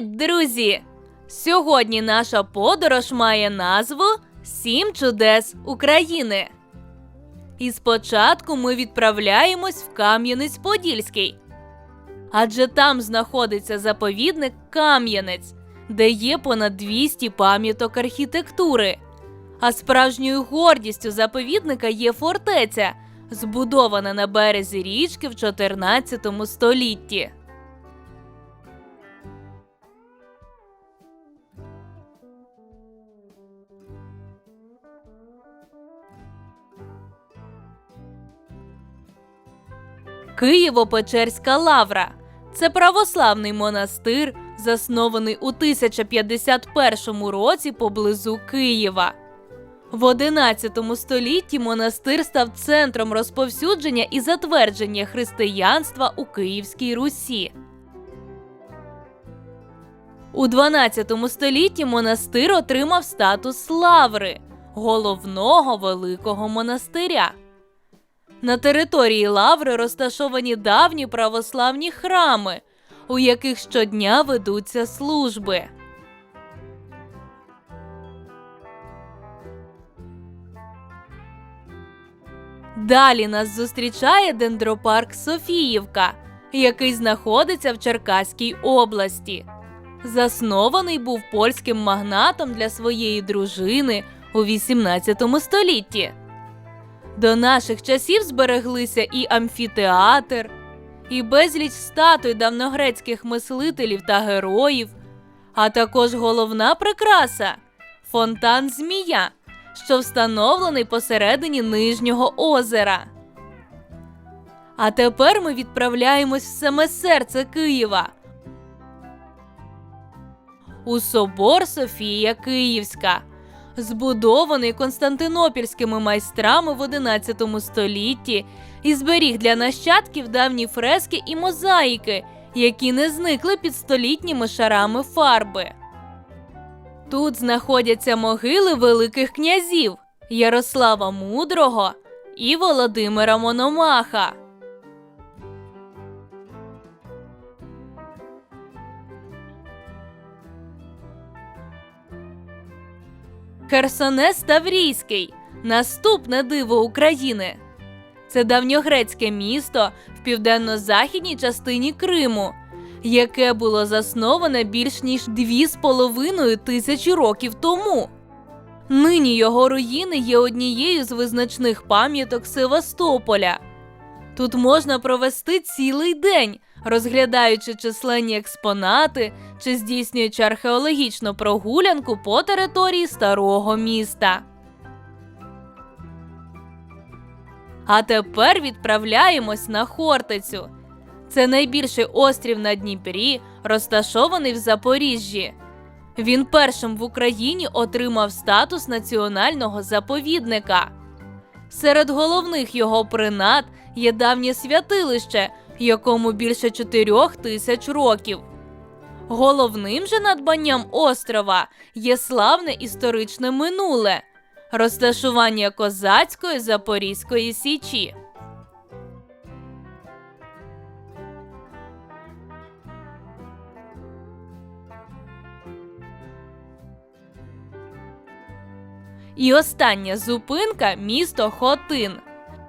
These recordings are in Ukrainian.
друзі! Сьогодні наша подорож має назву Сім чудес України. І спочатку ми відправляємось в Кам'янець-Подільський. Адже там знаходиться заповідник Кам'янець, де є понад 200 пам'яток архітектури. А справжньою гордістю заповідника є фортеця, збудована на березі річки в 14 столітті. Києво-Печерська лавра це православний монастир, заснований у 1051 році поблизу Києва. В XI столітті монастир став центром розповсюдження і затвердження християнства у Київській Русі. У XII столітті монастир отримав статус лаври головного великого монастиря. На території лаври розташовані давні православні храми, у яких щодня ведуться служби. Далі нас зустрічає дендропарк Софіївка, який знаходиться в Черкаській області. Заснований був польським магнатом для своєї дружини у 18 столітті. До наших часів збереглися і амфітеатр, і безліч статуй давньогрецьких мислителів та героїв, а також головна прикраса фонтан Змія, що встановлений посередині нижнього озера. А тепер ми відправляємось в саме серце Києва. У собор Софія Київська, збудований константинопільськими майстрами в XI столітті і зберіг для нащадків давні фрески і мозаїки, які не зникли під столітніми шарами фарби. Тут знаходяться могили великих князів Ярослава Мудрого і Володимира Мономаха. Херсонес Таврійський наступне диво України. Це давньогрецьке місто в південно-західній частині Криму, яке було засноване більш ніж дві з половиною тисячі років тому. Нині його руїни є однією з визначних пам'яток Севастополя. Тут можна провести цілий день, розглядаючи численні експонати чи здійснюючи археологічну прогулянку по території старого міста. А тепер відправляємось на Хортицю. Це найбільший острів на Дніпрі, розташований в Запоріжжі. Він першим в Україні отримав статус національного заповідника. Серед головних його принад є давнє святилище, якому більше чотирьох тисяч років. Головним же надбанням острова є славне історичне минуле розташування козацької Запорізької січі. І остання зупинка місто Хотин.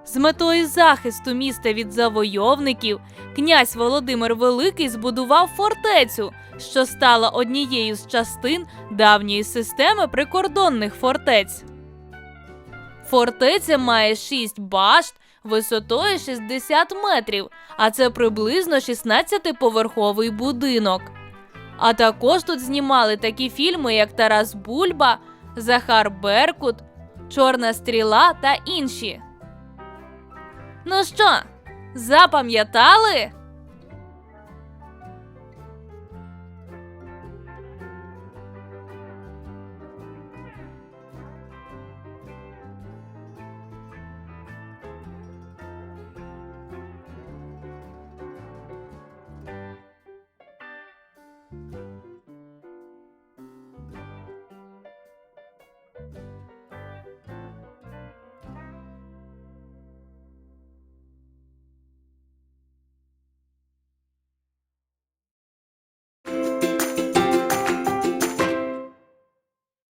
З метою захисту міста від завойовників князь Володимир Великий збудував фортецю, що стала однією з частин давньої системи прикордонних фортець. Фортеця має 6 башт висотою 60 метрів, а це приблизно 16-поверховий будинок. А також тут знімали такі фільми, як Тарас Бульба, Захар Беркут, Чорна стріла та інші. Ну що, запам'ятали?